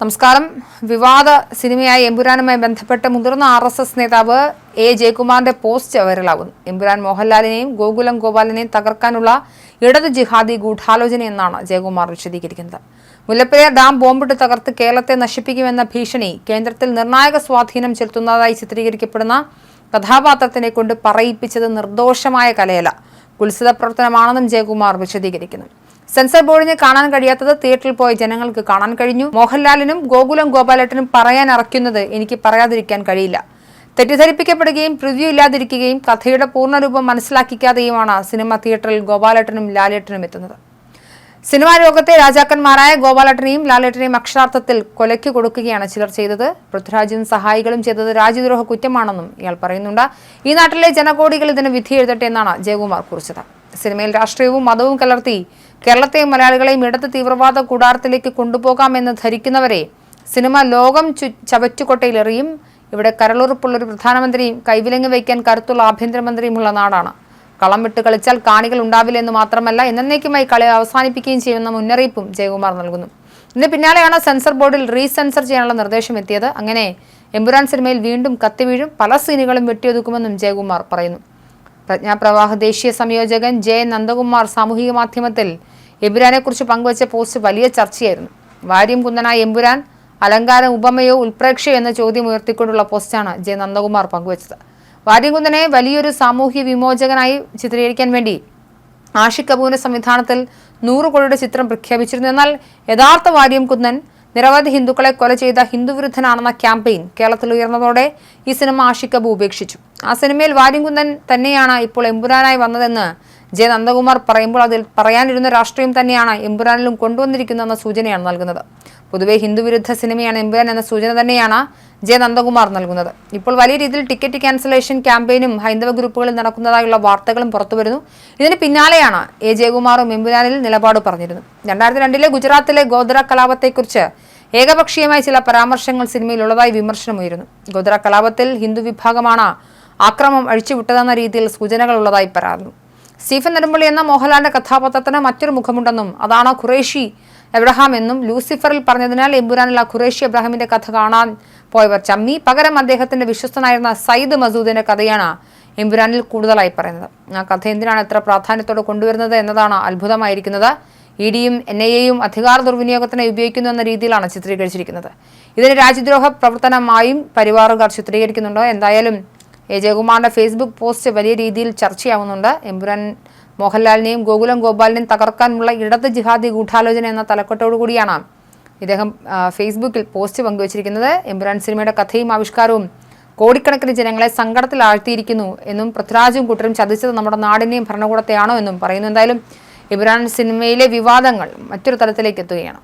നമസ്കാരം. വിവാദ സിനിമയായ എമ്പുരാനുമായി ബന്ധപ്പെട്ട് മുതിർന്ന ആർ എസ് എസ് നേതാവ് എ ജയകുമാറിന്റെ പോസ്റ്റ് വൈറലാകുന്നു. എമ്പുരാൻ മോഹൻലാലിനെയും ഗോകുലം ഗോപാലിനെയും തകർക്കാനുള്ള ഇടത് ജിഹാദി ഗൂഢാലോചനയെന്നാണ് ജയകുമാർ വിശദീകരിക്കുന്നത്. മുല്ലപ്പെരിയാർ ഡാം ബോംബിട്ട് തകർത്ത് കേരളത്തെ നശിപ്പിക്കുമെന്ന ഭീഷണി കേന്ദ്രത്തിൽ നിർണായക സ്വാധീനം ചെലുത്തുന്നതായി ചിത്രീകരിക്കപ്പെടുന്ന കഥാപാത്രത്തിനെ കൊണ്ട് പറയിപ്പിച്ചത് നിർദോഷമായ കലയല കുത്സിത പ്രവർത്തനമാണെന്നും ജയകുമാർ വിശദീകരിക്കുന്നു. സെൻസർ ബോർഡിന് കാണാൻ കഴിയാത്തത് തിയേറ്ററിൽ പോയ ജനങ്ങൾക്ക് കാണാൻ കഴിഞ്ഞു. മോഹൻലാലിനും ഗോകുലം ഗോപാലേട്ടനും പറയാൻ അറയ്ക്കുന്നത് എനിക്ക് പറയാതിരിക്കാൻ കഴിയില്ല. തെറ്റിദ്ധരിപ്പിക്കപ്പെടുകയും പ്രിവ്യൂ ഇല്ലാതിരിക്കുകയും കഥയുടെ പൂർണരൂപം മനസ്സിലാക്കിക്കാതെയുമാണ് സിനിമ തിയേറ്ററിൽ ഗോപാലേട്ടനും ലാലേട്ടനും എത്തുന്നത്. സിനിമാ ലോകത്തെ രാജാക്കന്മാരായ ഗോപാലേട്ടനെയും ലാലേട്ടനെയും അക്ഷരാർത്ഥത്തിൽ കൊലയ്ക്ക് കൊടുക്കുകയാണ് ചിലർ ചെയ്തത്. പൃഥ്വിരാജും സഹായികളും ചെയ്തത് രാജ്യദ്രോഹ കുറ്റമാണെന്നും ഇയാൾ പറയുന്നുണ്ട്. ഈ നാട്ടിലെ ജനകോടികൾ ഇതിന് വിധി എഴുതട്ടെ എന്നാണ് ജയകുമാർ കുറിച്ചത്. സിനിമയിൽ രാഷ്ട്രീയവും മതവും കലർത്തി കേരളത്തെയും മലയാളികളെയും ഇടത് തീവ്രവാദ കൂടാരത്തിലേക്ക് കൊണ്ടുപോകാമെന്ന് ധരിക്കുന്നവരെ സിനിമ ലോകം ചു ചവറ്റുകൊട്ടയിലെറിയും. ഇവിടെ കരളുറപ്പുള്ളൊരു പ്രധാനമന്ത്രിയും കൈവിലങ്ങ് വയ്ക്കാൻ കരുത്തുള്ള ആഭ്യന്തരമന്ത്രിയുമുള്ള നാടാണ്. കളം വിട്ട് കളിച്ചാൽ കാണികൾ ഉണ്ടാവില്ല എന്ന് മാത്രമല്ല എന്നേക്കുമായി കളി അവസാനിപ്പിക്കുകയും ചെയ്യുമെന്ന മുന്നറിയിപ്പും ജയകുമാർ നൽകുന്നു. ഇതിന് പിന്നാലെയാണ് സെൻസർ ബോർഡിൽ റീസെൻസർ ചെയ്യാനുള്ള നിർദ്ദേശം എത്തിയത്. അങ്ങനെ എമ്പുരാൻ സിനിമയിൽ വീണ്ടും കത്തിവീഴും പല സീനുകളും വെട്ടിയൊതുക്കുമെന്നും ജയകുമാർ പറയുന്നു. പ്രജ്ഞാപ്രവാഹ ദേശീയ സംയോജകൻ ജെ നന്ദകുമാർ സാമൂഹിക മാധ്യമത്തിൽ എമ്പുരാനെക്കുറിച്ച് പങ്കുവച്ച പോസ്റ്റ് വലിയ ചർച്ചയായിരുന്നു. വാര്യം കുന്നനായ എമ്പുരാൻ അലങ്കാരം ഉപമയോ ഉൽപ്രേക്ഷയോ എന്ന ചോദ്യം ഉയർത്തിക്കൊണ്ടുള്ള പോസ്റ്റാണ് ജെ നന്ദകുമാർ പങ്കുവച്ചത്. വാര്യംകുന്നനെ വലിയൊരു സാമൂഹ്യ വിമോചകനായി ചിത്രീകരിക്കാൻ വേണ്ടി ആഷിഖ് കപൂറിന്റെ സംവിധാനത്തിൽ നൂറ് കോടിയുടെ ചിത്രം പ്രഖ്യാപിച്ചിരുന്നു. എന്നാൽ യഥാർത്ഥ വാര്യം കുന്നൻ നിരവധി ഹിന്ദുക്കളെ കൊല ചെയ്ത ഹിന്ദുവിരുദ്ധനാണെന്ന ക്യാമ്പയിൻ കേരളത്തിൽ ഉയർന്നതോടെ ഈ സിനിമ ആഷിക്കബ് ഉപേക്ഷിച്ചു. ആ സിനിമയിൽ വാര്യംകുന്നൻ തന്നെയാണ് ഇപ്പോൾ എമ്പുരാനായി വന്നതെന്ന് ജെ നന്ദകുമാർ പറയുമ്പോൾ അതിൽ പറയാനിരുന്ന രാഷ്ട്രീയം തന്നെയാണ് എമ്പുരാനിലും കൊണ്ടുവന്നിരിക്കുന്നതെന്ന സൂചനയാണ് നൽകുന്നത്. പൊതുവെ ഹിന്ദുവിരുദ്ധ സിനിമയാണ് എമ്പുരാൻ എന്ന സൂചന തന്നെയാണ് ജെ നന്ദകുമാർ നൽകുന്നത്. ഇപ്പോൾ വലിയ രീതിയിൽ ടിക്കറ്റ് ക്യാൻസലേഷൻ ക്യാമ്പയിനും ഹൈന്ദവ ഗ്രൂപ്പുകളിൽ നടക്കുന്നതായുള്ള വാർത്തകളും പുറത്തുവരുന്നു. ഇതിന് പിന്നാലെയാണ് എ ജയകുമാറും എമ്പുരാനിൽ നിലപാട് പറഞ്ഞിരുന്നു രണ്ടായിരത്തി രണ്ടിലെ ഗുജറാത്തിലെ ഗോദ്ര കലാപത്തെക്കുറിച്ച് ഏകപക്ഷീയമായ ചില പരാമർശങ്ങൾ സിനിമയിൽ ഉള്ളതായി വിമർശനമുയരുന്നു ഗോദ്ര കലാപത്തിൽ ഹിന്ദു വിഭാഗമാണ് ആക്രമം അഴിച്ചുവിട്ടതെന്ന രീതിയിൽ സൂചനകൾ ഉള്ളതായി പറയുന്നു സ്റ്റീഫൻ നെടുമ്പള്ളി എന്ന മോഹൻലാലിന്റെ കഥാപാത്രത്തിന് മറ്റൊരു മുഖമുണ്ടെന്നും അതാണ് ഖുറേഷി എബ്രഹാം എന്നും ലൂസിഫറിൽ പറഞ്ഞതിനാൽ എമ്പുരാനിൽ ആ ഖുറേഷി എബ്രഹാമിന്റെ കഥ കാണാൻ പോയവർ ചമ്മി. പകരം അദ്ദേഹത്തിന്റെ വിശ്വസ്തനായിരുന്ന സയ്യിദ് മസൂദിന്റെ കഥയാണ് എമ്പുരാനിൽ കൂടുതലായി പറയുന്നത്. ആ കഥ എന്തിനാണ് എത്ര പ്രാധാന്യത്തോടെ കൊണ്ടുവരുന്നത് എന്നതാണ് അത്ഭുതമായിരിക്കുന്നത്. ഇ ഡിയും എൻ ഐ എയും അധികാര ദുർവിനിയോഗത്തിനായി ഉപയോഗിക്കുന്നു എന്ന രീതിയിലാണ് ചിത്രീകരിച്ചിരിക്കുന്നത്. ഇതിന് രാജ്യദ്രോഹ പ്രവർത്തനമായും പരിവാറുകാർ ചിത്രീകരിക്കുന്നുണ്ട്? എന്തായാലും എ ജയകുമാറിന്റെ ഫേസ്ബുക്ക് പോസ്റ്റ് വലിയ രീതിയിൽ ചർച്ചയാവുന്നുണ്ട്. എമ്പുരാൻ മോഹൻലാലിനെയും ഗോകുലം ഗോപാലിനെയും തകർക്കാനുള്ള ഇടത് ജിഹാദി ഗൂഢാലോചന എന്ന തലക്കെട്ടോടു കൂടിയാണ് ഇദ്ദേഹം ഫേസ്ബുക്കിൽ പോസ്റ്റ് പങ്കുവച്ചിരിക്കുന്നത്. എമ്പുരാൻ സിനിമയുടെ കഥയും ആവിഷ്കാരവും കോടിക്കണക്കിന് ജനങ്ങളെ സങ്കടത്തിൽ ആഴ്ത്തിയിരിക്കുന്നു എന്നും പൃഥ്വിരാജും കൂട്ടരും ചതിച്ചത് നമ്മുടെ നാടിനെയും ഭരണകൂടത്തെയാണോ എന്നും പറയുന്നു. എന്തായാലും ഇബ്രാൻ സിനിമയിലെ വിവാദങ്ങൾ മറ്റൊരു തലത്തിലേക്ക് എത്തുകയാണ്.